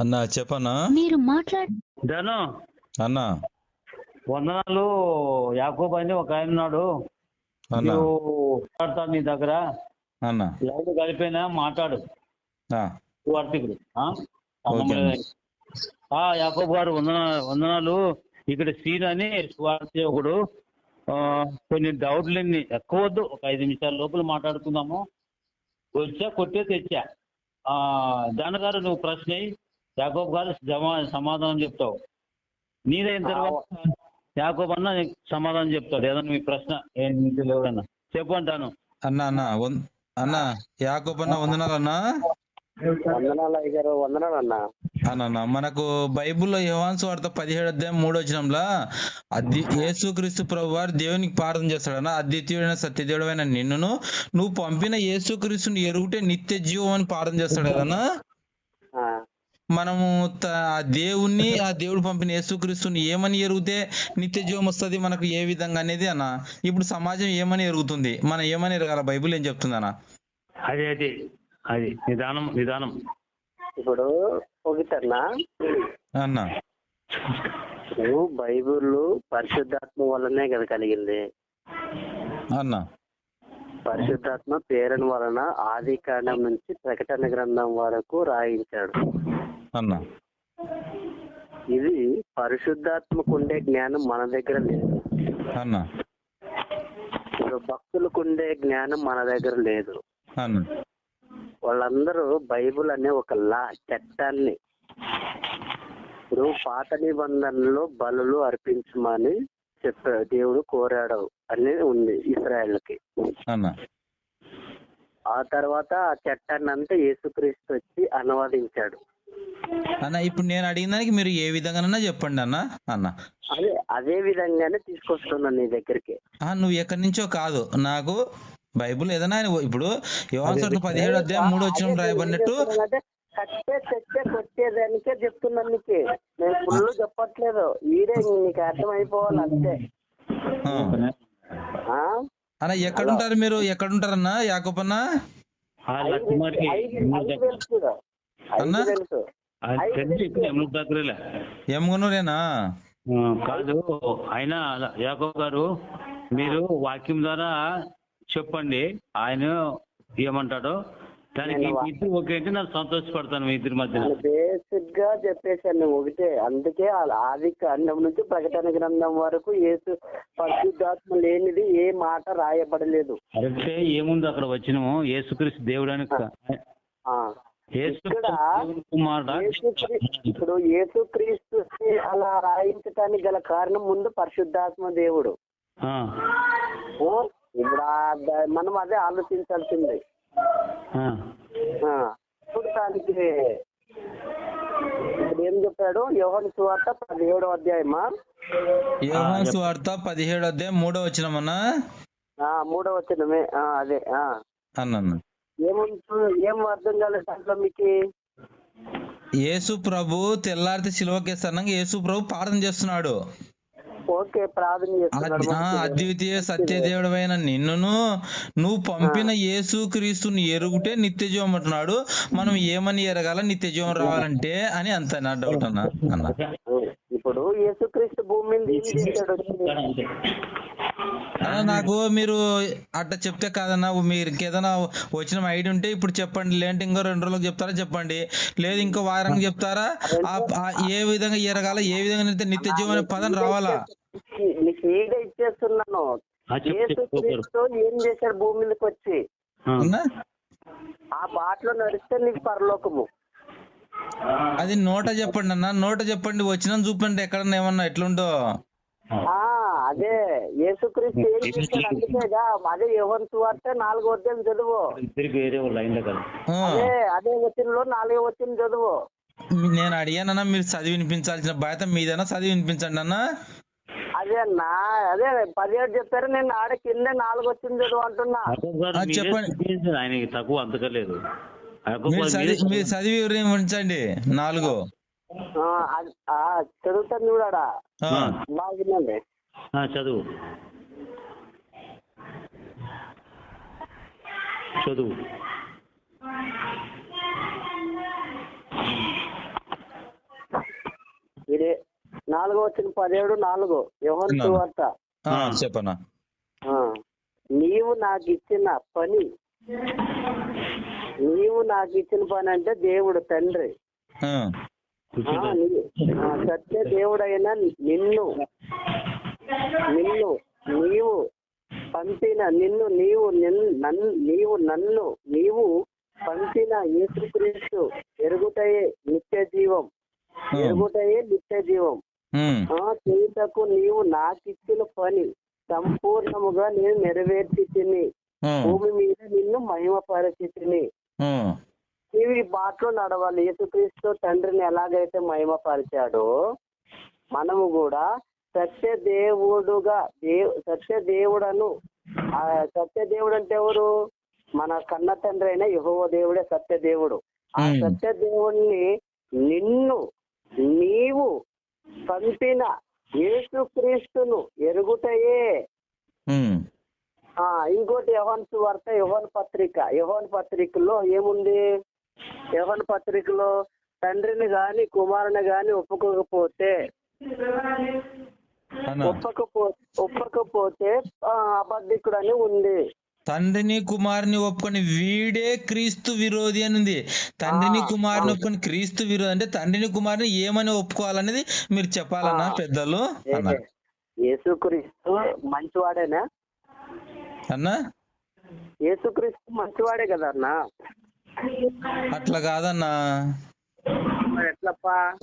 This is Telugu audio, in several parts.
అన్నా చెప్పన్నా? మీరు మాట్లాడ ధను. అన్నా. వందనాలు. యాకోబ్ అని ఒక ఆయన ఉన్నాడు. మాట్లాడతాను నీ దగ్గర. అన్నా. లైవ్ కలిపినా? మాట్లాడు. ఆ, వార్తికుడు. యాకోబ్ గారు వందన వందనాలు. ఇక్కడ సీన్ అని స్వార్థకుడు కొన్ని డౌట్లన్నీ ఎక్కువ వద్దు. ఒక ఐదు నిమిషాల లోపల మాట్లాడుకుందాము. వచ్చా కొట్టే తెచ్చా. ఆ, దాని గారు నువ్వు ప్రశ్న యాకోబ్ గారు జమా సమాధానం చెప్తావు. నీదైన తర్వాత యాకోబ్ అన్న సమాధానం చెప్తాడు. ఏదన్నా మీ ప్రశ్న ఏంటి ఎవరన్నా చెప్పంటాను అన్నా అన్నా అన్నా యాకోబన్న వందనాలన్నా? వందనాలు అయ్యారు వందనాలు అన్న. అన్న మనకు బైబిల్లో యోహాన్స్ వార్త పదిహేడు అధ్యాయం మూడో వచ్చినంలా అద్ది యేసుక్రీస్తు ప్రభు వారు దేవునికి ప్రార్థన చేస్తాడన్న అద్వితీయుడైన సత్యదేవుడైన నిన్నును నువ్వు పంపిన యేసుక్రీస్తుని ఎరుగుటే నిత్య జీవం అని ప్రార్థన చేస్తాడు కదన్నా మనము త- ఆ దేవుణ్ణి ఆ దేవుడు పంపిన యేసుక్రీస్తుని ఏమని ఎరుగుతే నిత్య జీవం వస్తుంది మనకు ఏ విధంగా అనేది అన్న. ఇప్పుడు సమాజం ఏమని ఎరుగుతుంది? మనం ఏమని ఎరగాల? బైబిల్ ఏం చెప్తుంది అన్న? అది అది అది. నిదానం నిదానం. ఇప్పుడు ఒకటన్నా. అన్న. బైబిల్ పరిశుద్ధాత్మ వల్లనే కదా కలిగింది. అన్న. పరిశుద్ధాత్మ పేరుని వలన ఆది కాండం నుంచి ప్రకటన గ్రంథం వరకు రాయించాడు. అన్న. ఇది పరిశుద్ధాత్మకు ఉండే జ్ఞానం మన దగ్గర లేదు. అన్న. ఇప్పుడు భక్తులకు ఉండే జ్ఞానం మన దగ్గర లేదు. అన్న. వాళ్ళందరూ బైబిల్ అనే ఒక లా చట్టాన్ని. ఇప్పుడు పాత నిబంధనలో బలులు అర్పించమని చెప్పాడు దేవుడు కోరాడు అనేది ఉంది ఇస్రాయేల్కి. ఆ తర్వాత ఆ చట్టాన్ని అంతా యేసుక్రీస్తు వచ్చి అనువాదించాడు. అన్న ఇప్పుడు నేను అడిగిన దానికి మీరు ఏ విధంగానైనా చెప్పండి అన్న అన్న. అదే అదే విధంగానే తీసుకొస్తున్నాను నీ దగ్గరికి. ఆ, నువ్వు ఎక్కడి నుంచో కాదు నాకు బైబిల్ ఏదైనా ఇప్పుడు యోహాను పదిహేడు అధ్యాయం మూడు వచ్చిన రాయబడినట్టు కట్టే తెచ్చే కొట్టేదానికే చెప్తున్నాను నీకు. నేను ఫుల్ చెప్పట్లేదు. ఈడే నీకు అర్థమైపోవాలి అంతే? అన్న ఎక్కడుంటారు మీరు? ఎక్కడుంటారన్నా యాకోపన్న అన్నా? దగ్గరలే. కాదు ఆయన యాకోబ్ గారు మీరు వాక్యం ద్వారా చెప్పండి. ఆయన ఏమంటాడో? దానికి నేను ఇద్దరు ఓకే అంటే నాకు సంతోషపడతాను మీ ఇద్దరి మధ్యన. నేను బేసిక్గా చెప్పేశాను ఒకటే. అందుకే ఆ ఆది కాండం నుంచి ప్రకటన గ్రంథం వరకు ఏసు పరిశుద్ధాత్మ లేనిది ఏ మాట రాయబడలేదు. కరెక్టే ఏముంది అక్కడ వచ్చినము యేసుక్రీస్తు దేవుడు ఇప్పుడు యేసుక్రీస్తు అలా రాయించటానికి గల కారణం ముందు పరిశుద్ధాత్మ దేవుడు. ఇప్పుడు మనం అదే ఆలోచించాల్సింది. ఆ. ఆ, ఇప్పుడు దానికి ఇప్పుడు ఏం చెప్పాడు? యోహన్ సువార్త పదిహేడో అధ్యాయమా? యోహాను సువార్త పదిహేడు అధ్యాయం మూడో వచ్చినమన్నా ఆ, మూడో వచ్చినమే ఆ, అదే. ఆ. అన్న ఏముంటుంది ఏం అర్థం కాలేదు దాంట్లో మీకు? యేసు ప్రభు తెల్లారితే సిలువకేస్తానంగా యేసు ప్రభు ప్రార్థన చేస్తున్నాడు. ఓకే ప్రార్థన చేస్తున్నాడు. అద్వితీయ సత్యదేవుడమైన నిన్నును నువ్వు పంపిన యేసు క్రీస్తుని ఎరుగుటే నిత్య జీవం అంటున్నాడు. మనం ఏమని ఎరగాల? నిత్య జీవం రావాలంటే అని అంత నా డౌట్ అన్న అన్న. ఇప్పుడు యేసుక్రీస్తు భూమి మీద ఏం చేశాడు వచ్చి? అన్న నాకు మీరు అట్లా చెప్తే కాదన్నా మీరు ఇంకేదైనా వచ్చిన ఐడి ఉంటే ఇప్పుడు చెప్పండి. లేదంటే ఇంకో రెండు రోజులకు చెప్తారా? చెప్పండి. లేదు ఇంకో వారానికి చెప్తారా? ఏ విధంగా ఎరగాల ఏ విధంగా నిత్య- నిత్య జీవం అనే పదం రావాలా? ఈడే ఇచ్చేస్తున్నాను. యేసుక్రీస్తు ఏం చేశాడు భూమి మీదకి వచ్చి? ఆ. బాటలో నడిస్తే నీకు పరలోకము. అది నోట చెప్పండి అన్న. నోట చెప్పండి. వచ్చిన చూపండి. ఎక్కడన్నా ఏమన్నా ఎట్లుంటో ఆ అదే యేసుక్రీస్తు ఏం చేశాడు అందుకేగా అదే యోహన్ సువార్త నాలుగో అధ్యాయం చదువు. వేరే. అదే అదే వచ్చినలో నాలుగో వచ్చిన చదువు. నేను అడిగానన్నా మీరు చదివి వినిపించాల్సిన బాధ్యత మీదైనా చదివి వినిపించండి అన్న. అదే అన్నా అదే పదిహేడు చెప్పారు నేను ఆడ కింద నాలుగు వచ్చింది చదువు అంటున్నా. చెప్పండి. ఆయనకి తక్కువ అంతకలేదు. మీరు చదివి వినిపించండి నాలుగు. ఆ, అది- ఆ, చదువుతాను చూడాడా ఆ. బాగుందండి. ఆ, చదువు. చదువు. నాలుగో వచ్చిన పదిహేడు నాలుగు. యోహన్ ఆ, చెప్పనా? నీవు నాకు ఇచ్చిన పని నీవు నాకు ఇచ్చిన పని అంటే దేవుడు తండ్రి. సత్య దేవుడైన నిన్ను నిన్ను నీవు పంపిన నిన్ను నీవు నన్ను నీవు నన్ను నీవు పంపిన యేసుక్రీస్తు ఎరుగుటయే నిత్య జీవం. ఎరుగుటయే నిత్య జీవం. చేయుటకు నీవు నాకిచ్చిన పని సంపూర్ణముగా నేను నెరవేర్చి తిని ఉమ్, భూమి మీద నిన్ను మహిమపరచి తిని ఉమ్, నీవు ఈ బాటలో నడవాలి. యేసుక్రీస్తు తండ్రిని ఎలాగైతే మహిమపరిచాడో మనము కూడా సత్య దేవుడుగా దేవ్ సత్య దేవుడను ఆ సత్య దేవుడు అంటే ఎవరు? మన కన్న తండ్రి అయిన యహోవ దేవుడే సత్య దేవుడు ఆ Hmm. సత్య దేవుణ్ణి నిన్ను నీవు పంపిన యేసుక్రీస్తును ఎరుగుటయే. ఇంకోటి యవన్ సువార్త యవన్ పత్రిక. యవన్ పత్రికలో ఏముంది? యవన్ పత్రికలో తండ్రిని గాని కుమారుని గాని ఒప్పుకోకపోతే ఒప్పకపో ఒప్పకపోతే ఆ, అబద్ధికుడు అని ఉంది. తండ్రిని కుమారుని ఒప్పుకొని వీడే క్రీస్తు విరోధి అని ఉంది తండ్రిని కుమారుని. ఒప్పుకొని క్రీస్తు విరోధి అంటే తండ్రిని కుమారుని ఏమని ఒప్పుకోవాలనేది మీరు చెప్పాలన్నా. పెద్దలు? యేసుక్రీస్తు మంచివాడేనా? అన్న. యేసుక్రీస్తు మంచివాడే కదా అన్న అట్లా కాదన్నా.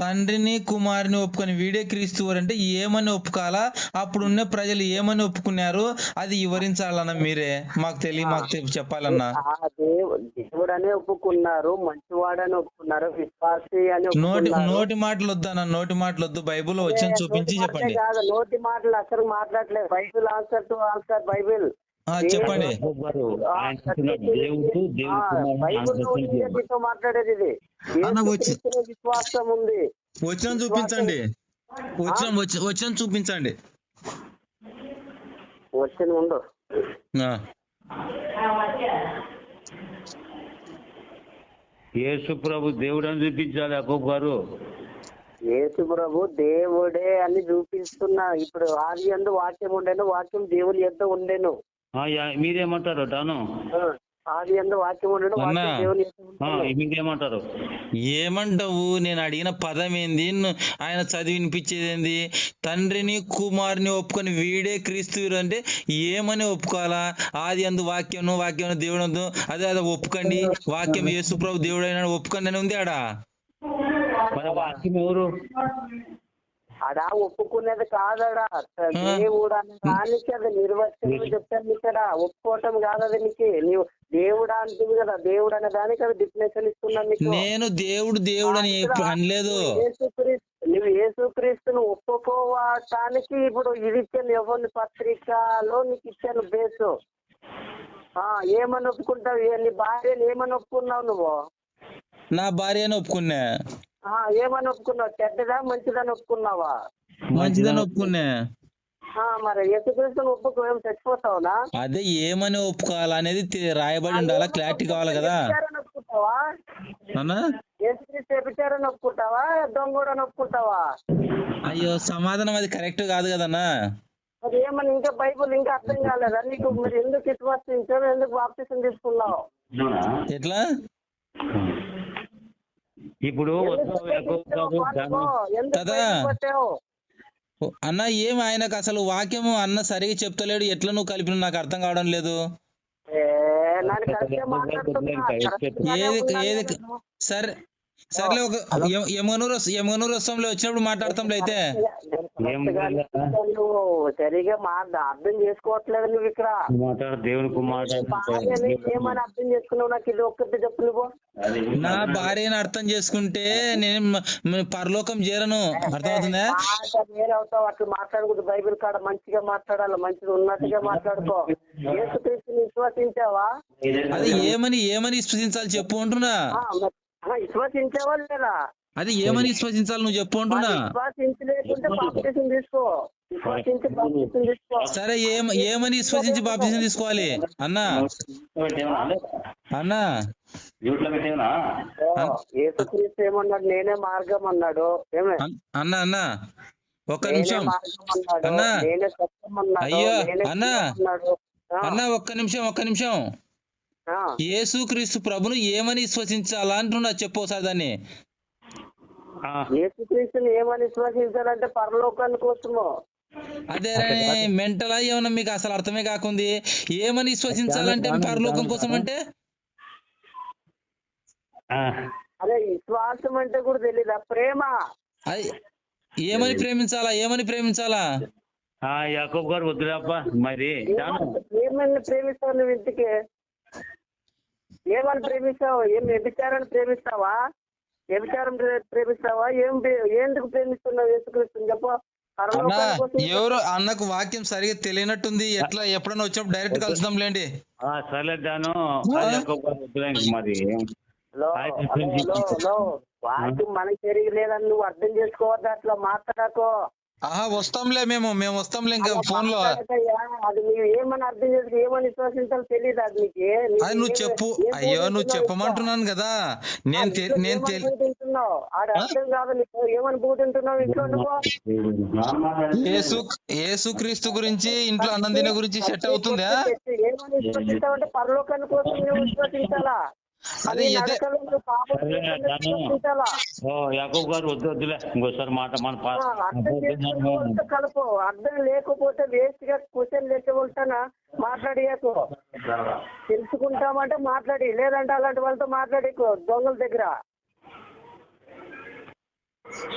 తండ్రిని కుమారుని ఒప్పుకొని వీడే క్రీస్తు అంటే ఏమని ఒప్పుకోవాలా అప్పుడున్న ప్రజలు ఏమని ఒప్పుకున్నారు? అది వివరించాలన్నా మీరే. మాకు తెలియ మాకు చెప్పాలన్నా. ఆ దేవు దేవుడనే ఒప్పుకున్నారు మంచివాడని ఒప్పుకున్నారు విశ్వాసి అని నోటి నోటి మాటలు వద్దన్న నోటి మాటలు వద్దు బైబుల్ వచ్చి చూపించి చెప్పండి. నోటి మాటలు అసలు మాట్లాడలేదు. Bible answer to answer Bible. చెప్పండి. మాట్లాడేది ఇది. విశ్వాసం ఉంది? వచ్చిన చూపించండి. వచ్చిన వచ్చి- వచ్చిన చూపించండి. వచ్చిన ఉండు. ఆ, యేసు ప్రభు దేవుడు అని చూపించాలి యాకోబు గారు. యేసు ప్రభు దేవుడే అని చూపిస్తున్నా. ఇప్పుడు ఆది ఎందు వాక్యం ఉండేను వాక్యం దేవుని యొద్ద ఉండేను. మీరేమంటారు డాను? ఆది వాక్యం. మీరేమంటారు? ఏమంటావు? నేను అడిగిన పదం ఏంది? ఆయన చదివి వినిపించేది ఏంది? తండ్రిని కుమారుని ఒప్పుకొని వీడే క్రీస్తు వీరు అంటే ఏమని ఒప్పుకోవాలా? ఆది అందు వాక్యం వాక్యం దేవుడు అందు అదే అదే ఒప్పుకోండి. వాక్యం యేసు ప్రభు దేవుడు అయినా ఒప్పుకోండి అని ఉంది ఆడ? మరి వాక్యం ఎవరు? అడా ఒప్పుకునేది కాదడా. దేవుడు అని దానికి అది నిర్వచనం చెప్తాను ఇక్కడ ఒప్పుకోవటం కాదు అది నీకు. నీవు దేవుడా అంటుంది కదా. దేవుడు అనే దానికి అది డిఫినేషన్ ఇస్తున్నా నీకు. నేను దేవుడు దేవుడు అని అనలేదు. నువ్వు యేసుక్రీస్తును ఒప్పుకోవటానికి ఇప్పుడు ఇది ఇచ్చాను. ఎవరి పత్రికలో నీకు ఇచ్చాను బేసు. ఆ ఏమని ఒప్పుకుంటావు? నీ భార్యను ఏమని ఒప్పుకున్నావు నువ్వు? నా భార్య అని ఒప్పుకున్నా. ఏమని ఒప్పుకున్నావు? చెడ్డదా మంచిదని ఒప్పుకున్నావా? మంచిదని ఒప్పుకున్నా. ఆ మరి యేసుక్రీస్తును ఒప్పుకో ఏం చచ్చిపోతావునా? అదే ఏమని ఒప్పుకోవాలా అనేది రాయబడి ఉండాలా క్లారిటీ కావాలి కదా. ఒప్పుకుంటావా? అన్నా? యేసుక్రీస్తు చేపించారని ఒప్పుకుంటావా? దొంగోడని ఒప్పుకుంటావా? అయ్యో సమాధానం అది కరెక్ట్ కాదు కదన్నా. మరి ఏమని ఇంకా బైబుల్ ఇంకా అర్థం కాలేదా? నీకు మరి ఎందుకు విశ్వాసించావు? ఎందుకు బాప్తిసం తీసుకున్నావు? ఎట్లా? ఇప్పుడు కదా. అన్న ఏం ఆయనకు అసలు వాక్యం అన్న సరిగా చెప్తలేడు. ఎట్లా నువ్వు కలిపిన నాకు అర్థం కావడం లేదు. ఏది ఏది. సరే సర్లే ఒక వస్- ఎమగనూరు వస్తాంలే వచ్చినప్పుడు మాట్లాడతాంలే అయితే. సరిగా మా అర్థం చేసుకోవట్లేదు నువ్వు ఇక్కడ. దేవుని ఏమని అర్థం చేసుకున్నావు? నాకు ఇది ఒక్కటి చెప్పు నువ్వు. నా భార్యను అర్థం చేసుకుంటే నేను పరలోకం చేరను. అర్థమవుతుందా? అవుతావు అట్లా మాట్లాడకూడదు. బైబిల్ కాడ మంచిగా మాట్లాడాలి. మంచిగా ఉన్నట్టుగా మాట్లాడుకో. యేసుక్రీస్తుని విశ్వసించావా? అది ఏమని ఏమని విశ్వసించాలి చెప్పు అంటున్నా. విశ్వసించావా లేదా? అది ఏమని విశ్వసించాలి నువ్వు చెప్పు అంటున్నా. సరే ఏం ఏమని విశ్వసించి బాప్తిజం తీసుకోవాలి? అన్నా. అన్నా. నేనే మార్గం అన్నాడు. అన్నా అన్నా. ఒక్క నిమిషం. అన్నా. అయ్యో, నేనే అన్నా. అన్న ఒక్క నిమిషం ఒక్క నిమిషం. యేసుక్రీస్తు ప్రభును ఏమని విశ్వసించాలా అంటున్నా చెప్పు ఒకసారి దాన్ని. యేసుక్రీస్తుని ఏమని విశ్వసించాలంటే పరలోకాన్ని కోసము. అదే మెంటలా ఏమన్నా మీకు అసలు అర్థమే కాకుంది? ఏమని విశ్వసించాలంటే పరలోకం కోసం అంటే? ఆ. అదే విశ్వాసం అంటే కూడా తెలీదా? ప్రేమ. అది ఏమని ప్రేమించాలా? ఏమని ప్రేమించాలా? ఆ, యాకోబు గారు వద్దులేప్ప మరి ఏమని ప్రేమిస్తావు నువ్వు ఇంటికి? ఏమని ప్రేమిస్తావు? ఏం వ్యభిచారాన్ని ప్రేమిస్తావా? వ్యభిచారం ప్రే- ప్రేమిస్తావా? ఏం ఎందుకు ప్రేమిస్తున్నావు యేసుక్రీస్తుని? చెప్పు. అన్న ఎవరు అన్నకు వాక్యం సరిగా తెలియనట్టుంది. ఎట్లా ఎప్పుడైనా వచ్చినప్పుడు డైరెక్ట్ కలుద్దాం లేండి. ఇంక మరి హలో ఆయన హలో హలో హలో. వాక్యం మనకి తిరగలేదని నువ్వు అర్థం చేసుకోవద్దు అట్లా మాట్లాడకో. ఆహా వస్తాంలే మేము మేము వస్తాంలే ఇంకా ఫోన్లో. అది నువ్వు ఏమని అర్థం చేసుకో ఏమని విశ్వసించాలో తెలియదు అది నీకు. అది నువ్వు చెప్పు అయ్యో నువ్వు చెప్పమంటున్నాను కదా. నేను నేను బోధింటున్నావు ఆడ అర్థం కాదు నీకు. ఏమని బోధింటున్నావు ఇంట్లో నువ్వు? యేసు యేసుక్రీస్తు గురించి ఇంట్లో అన్నం తినే గురించి సెట్ అవుతుందా? ఏమని విశ్వసించావు అంటే పరలోకాన్ని కోసం నువ్వు విశ్వసించాలా? అదే యాకోబు గారు వద్దు వద్దులే. ఇంకోసారి మాట మన కలుపు. అర్థం లేకపోతే వేస్ట్గా క్వశ్చన్ లేకపోతానా మాట్లాడియకు. తెలుసుకుంటామంటే మాట్లాడి. లేదంటే అలాంటి వాళ్ళతో మాట్లాడికు దొంగల దగ్గర.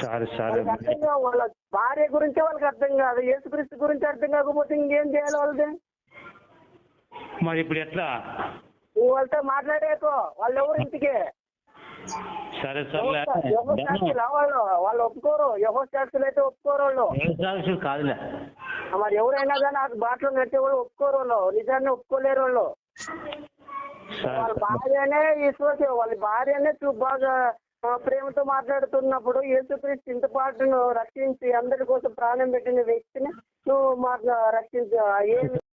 సరే సరే. వాళ్ళకి అర్థం కావు. వాళ్ళ భార్య గురించి వాళ్ళకి అర్థం కాదు. యేసుక్రీస్తు గురించి అర్థం కాకపోతే ఇంకేం చేయాలి వాళ్ళది? మరి ఇప్పుడు ఎట్లా? నువ్వు వాళ్ళతో మాట్లాడేకో. వాళ్ళు ఎవరు ఇంటికి? సరే సర్లే సాక్షులా వాళ్ళు వాళ్ళు ఒప్పుకోరు. యహో సాక్షులు అయితే ఒప్పుకోరు వాళ్ళు. సాక్షులు కాదులే. మరి ఎవరైనా కానీ ఆ బాటలో నడిచే వాళ్ళు ఒప్పుకోరు వాళ్ళు. నిజాన్ని ఒప్పుకోలేరు వాళ్ళు. వాళ్ళ భార్యనే విశ్వాసం వాళ్ళ భార్యనే చూ బాగా ప్రేమతో మాట్లాడుతున్నప్పుడు యేసుక్రీస్తు ఇంత పాటును రక్షించి అందరి కోసం ప్రాణం పెట్టిన వ్యక్తిని నువ్వు మాకు రక్షించ ఏం